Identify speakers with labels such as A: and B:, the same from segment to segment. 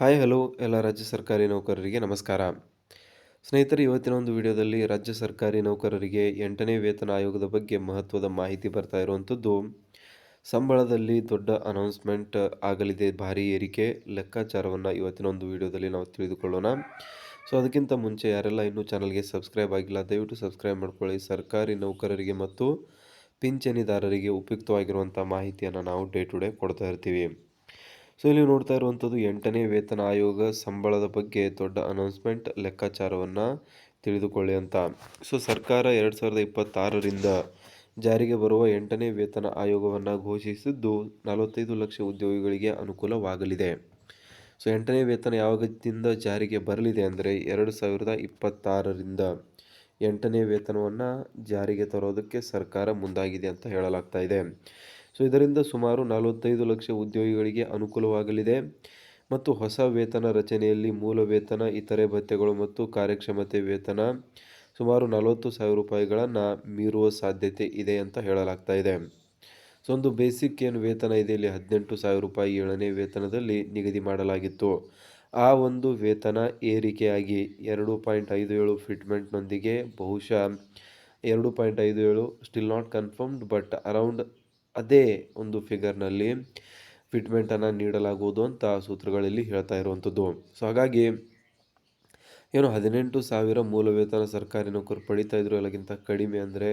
A: Hi, hello, ಎಲ್ಲ ರಾಜ್ಯ ಸರ್ಕಾರಿ ನೌಕರರಿಗೆ ನಮಸ್ಕಾರ. ಸ್ನೇಹಿತರೆ, ಇವತ್ತಿನ ಒಂದು ವಿಡಿಯೋದಲ್ಲಿ ರಾಜ್ಯ ಸರ್ಕಾರಿ ನೌಕರರಿಗೆ ಎಂಟನೇ ವೇತನ ಆಯೋಗದ ಬಗ್ಗೆ ಮಹತ್ವದ ಮಾಹಿತಿ ಬರ್ತಾ ಇರುವಂಥದ್ದು. ಸಂಬಳದಲ್ಲಿ ದೊಡ್ಡ ಅನೌನ್ಸ್ಮೆಂಟ್ ಆಗಲಿದೆ, ಭಾರಿ ಏರಿಕೆ ಲೆಕ್ಕಾಚಾರವನ್ನು ಇವತ್ತಿನ ಒಂದು ವಿಡಿಯೋದಲ್ಲಿ ನಾವು ತಿಳಿದುಕೊಳ್ಳೋಣ. ಸೊ, ಅದಕ್ಕಿಂತ ಮುಂಚೆ ಯಾರೆಲ್ಲ ಇನ್ನೂ ಚಾನಲ್ಗೆ ಸಬ್ಸ್ಕ್ರೈಬ್ ಆಗಿಲ್ಲ, ದಯವಿಟ್ಟು ಸಬ್ಸ್ಕ್ರೈಬ್ ಮಾಡ್ಕೊಳ್ಳಿ. ಸರ್ಕಾರಿ ನೌಕರರಿಗೆ ಮತ್ತು ಪಿಂಚಣಿದಾರರಿಗೆ ಉಪಯುಕ್ತವಾಗಿರುವಂಥ ಮಾಹಿತಿಯನ್ನು ನಾವು ಡೇ ಟು ಡೇ ಕೊಡ್ತಾ ಇರ್ತೀವಿ. ಸೊ ಇಲ್ಲಿ ನೋಡ್ತಾ ಇರುವಂಥದ್ದು ಎಂಟನೇ ವೇತನ ಆಯೋಗ ಸಂಬಳದ ಬಗ್ಗೆ ದೊಡ್ಡ ಅನೌನ್ಸ್ಮೆಂಟ್ ಲೆಕ್ಕಾಚಾರವನ್ನು ತಿಳಿದುಕೊಳ್ಳಿ ಅಂತ. ಸೊ ಸರ್ಕಾರ ಎರಡು ಸಾವಿರದ ಇಪ್ಪತ್ತಾರರಿಂದ ಜಾರಿಗೆ ಬರುವ ಎಂಟನೇ ವೇತನ ಆಯೋಗವನ್ನು ಘೋಷಿಸಿದ್ದು ನಲವತ್ತೈದು ಲಕ್ಷ ಉದ್ಯೋಗಿಗಳಿಗೆ ಅನುಕೂಲವಾಗಲಿದೆ. ಸೊ ಎಂಟನೇ ವೇತನ ಯಾವಾಗದಿಂದ ಜಾರಿಗೆ ಬರಲಿದೆ ಅಂದರೆ ಎರಡು ಸಾವಿರದ ಇಪ್ಪತ್ತಾರರಿಂದ ಎಂಟನೇ ವೇತನವನ್ನು ಜಾರಿಗೆ ತರೋದಕ್ಕೆ ಸರ್ಕಾರ ಮುಂದಾಗಿದೆ ಅಂತ ಹೇಳಲಾಗ್ತಾ ಇದೆ. ಸೊ ಇದರಿಂದ ಸುಮಾರು ನಲವತ್ತೈದು ಲಕ್ಷ ಉದ್ಯೋಗಿಗಳಿಗೆ ಅನುಕೂಲವಾಗಲಿದೆ. ಮತ್ತು ಹೊಸ ವೇತನ ರಚನೆಯಲ್ಲಿ ಮೂಲ ವೇತನ, ಇತರೆ ಭತ್ಯೆಗಳು ಮತ್ತು ಕಾರ್ಯಕ್ಷಮತೆ ವೇತನ ಸುಮಾರು ನಲವತ್ತು ಸಾವಿರ ರೂಪಾಯಿಗಳನ್ನು ಮೀರುವ ಸಾಧ್ಯತೆ ಇದೆ ಅಂತ ಹೇಳಲಾಗ್ತಾ ಇದೆ. ಸೊ ಒಂದು ಬೇಸಿಕ್ ಏನು ವೇತನ ಇದೆ, ಇಲ್ಲಿ ಹದಿನೆಂಟು ಸಾವಿರ ರೂಪಾಯಿ ಏಳನೇ ವೇತನದಲ್ಲಿ ನಿಗದಿ ಮಾಡಲಾಗಿತ್ತು. ಆ ಒಂದು ವೇತನ ಏರಿಕೆಯಾಗಿ ಎರಡು ಪಾಯಿಂಟ್ ಐದು ಏಳು ಫಿಟ್ಮೆಂಟ್ನೊಂದಿಗೆ ಬಹುಶಃ ಎರಡು ಪಾಯಿಂಟ್ ಐದು ಏಳು still not confirmed but around ಅದೇ ಒಂದು ಫಿಗರ್ನಲ್ಲಿ ಫಿಟ್ಮೆಂಟನ್ನು ನೀಡಲಾಗುವುದು ಅಂತ ಸೂತ್ರಗಳಲ್ಲಿ ಹೇಳ್ತಾ ಇರುವಂಥದ್ದು. ಸೊ ಹಾಗಾಗಿ ಏನು ಹದಿನೆಂಟು ಸಾವಿರ ಮೂಲ ವೇತನ ಸರ್ಕಾರಿ ನೌಕರು ಪಡಿತಾ ಇದ್ರು ಎಲ್ಲಕ್ಕಿಂತ ಕಡಿಮೆ ಅಂದರೆ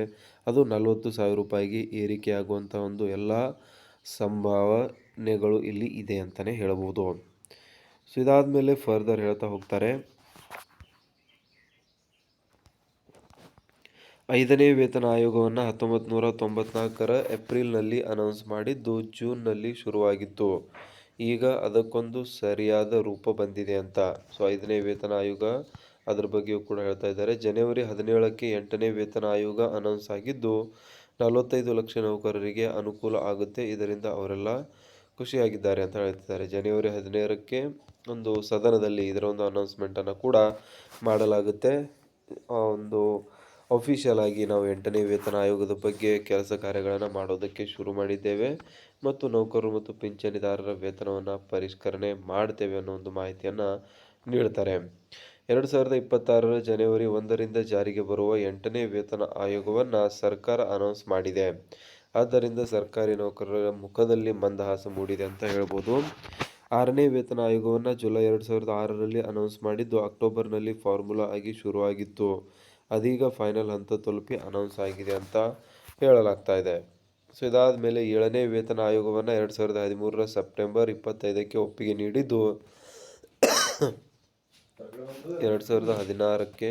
A: ಅದು ನಲವತ್ತು ಸಾವಿರ ರೂಪಾಯಿಗೆ ಏರಿಕೆಯಾಗುವಂಥ ಒಂದು ಎಲ್ಲ ಸಂಭಾವನೆಗಳು ಇಲ್ಲಿ ಇದೆ ಅಂತಲೇ ಹೇಳಬಹುದು. ಸೊ ಇದಾದ ಮೇಲೆ ಫರ್ದರ್ ಹೇಳ್ತಾ ಹೋಗ್ತಾರೆ. ಐದನೇ ವೇತನ ಆಯೋಗವನ್ನು ಹತ್ತೊಂಬತ್ತು ನೂರ ತೊಂಬತ್ನಾಲ್ಕರ ಏಪ್ರಿಲ್ನಲ್ಲಿ ಅನೌನ್ಸ್ ಮಾಡಿದ್ದು ಜೂನ್ನಲ್ಲಿ ಶುರುವಾಗಿತ್ತು. ಈಗ ಅದಕ್ಕೊಂದು ಸರಿಯಾದ ರೂಪ ಬಂದಿದೆ ಅಂತ. ಸೊ, ಐದನೇ ವೇತನ ಆಯೋಗ ಅದ್ರ ಬಗ್ಗೆಯೂ ಕೂಡ ಹೇಳ್ತಾ ಇದ್ದಾರೆ. ಜನವರಿ ಹದಿನೇಳಕ್ಕೆ ಎಂಟನೇ ವೇತನ ಆಯೋಗ ಅನೌನ್ಸ್ ಆಗಿದ್ದು, ನಲವತ್ತೈದು ಲಕ್ಷ ನೌಕರರಿಗೆ ಅನುಕೂಲ ಆಗುತ್ತೆ. ಇದರಿಂದ ಅವರೆಲ್ಲ ಖುಷಿಯಾಗಿದ್ದಾರೆ ಅಂತ ಹೇಳ್ತಿದ್ದಾರೆ. ಜನವರಿ ಹದಿನೇಳಕ್ಕೆ ಒಂದು ಸದನದಲ್ಲಿ ಇದರ ಒಂದು ಅನೌನ್ಸ್ಮೆಂಟನ್ನು ಕೂಡ ಮಾಡಲಾಗುತ್ತೆ. ಒಂದು ಅಫಿಷಿಯಲ್ ಆಗಿ ನಾವು ಎಂಟನೇ ವೇತನ ಆಯೋಗದ ಬಗ್ಗೆ ಕೆಲಸ ಕಾರ್ಯಗಳನ್ನು ಮಾಡೋದಕ್ಕೆ ಶುರು ಮಾಡಿದ್ದೇವೆ ಮತ್ತು ನೌಕರರು ಮತ್ತು ಪಿಂಚಣಿದಾರರ ವೇತನವನ್ನು ಪರಿಷ್ಕರಣೆ ಮಾಡ್ತೇವೆ ಅನ್ನೋ ಒಂದು ಮಾಹಿತಿಯನ್ನು ನೀಡ್ತಾರೆ. ಎರಡು ಸಾವಿರದ ಇಪ್ಪತ್ತಾರರ ಜನವರಿ ಒಂದರಿಂದ ಜಾರಿಗೆ ಬರುವ ಎಂಟನೇ ವೇತನ ಆಯೋಗವನ್ನು ಸರ್ಕಾರ ಅನೌನ್ಸ್ ಮಾಡಿದೆ. ಆದ್ದರಿಂದ ಸರ್ಕಾರಿ ನೌಕರರ ಮುಖದಲ್ಲಿ ಮಂದಹಾಸ ಮೂಡಿದೆ ಅಂತ ಹೇಳ್ಬೋದು. ಆರನೇ ವೇತನ ಆಯೋಗವನ್ನು ಜುಲೈ ಎರಡು ಸಾವಿರದ ಆರರಲ್ಲಿ ಅನೌನ್ಸ್ ಮಾಡಿದ್ದು ಅಕ್ಟೋಬರ್ನಲ್ಲಿ ಫಾರ್ಮುಲಾ ಆಗಿ ಶುರುವಾಗಿತ್ತು. ಅದೀಗ ಫೈನಲ್ ಹಂತ ತಲುಪಿ ಅನೌನ್ಸ್ ಆಗಿದೆ ಅಂತ ಹೇಳಲಾಗ್ತಾ ಇದೆ. ಸೊ ಇದಾದ ಮೇಲೆ ಏಳನೇ ವೇತನ ಆಯೋಗವನ್ನು ಎರಡು ಸಾವಿರದ ಹದಿಮೂರರ ಸೆಪ್ಟೆಂಬರ್ ಇಪ್ಪತ್ತೈದಕ್ಕೆ ಒಪ್ಪಿಗೆ ನೀಡಿದ್ದು. ಎರಡು ಸಾವಿರದ ಹದಿನಾರಕ್ಕೆ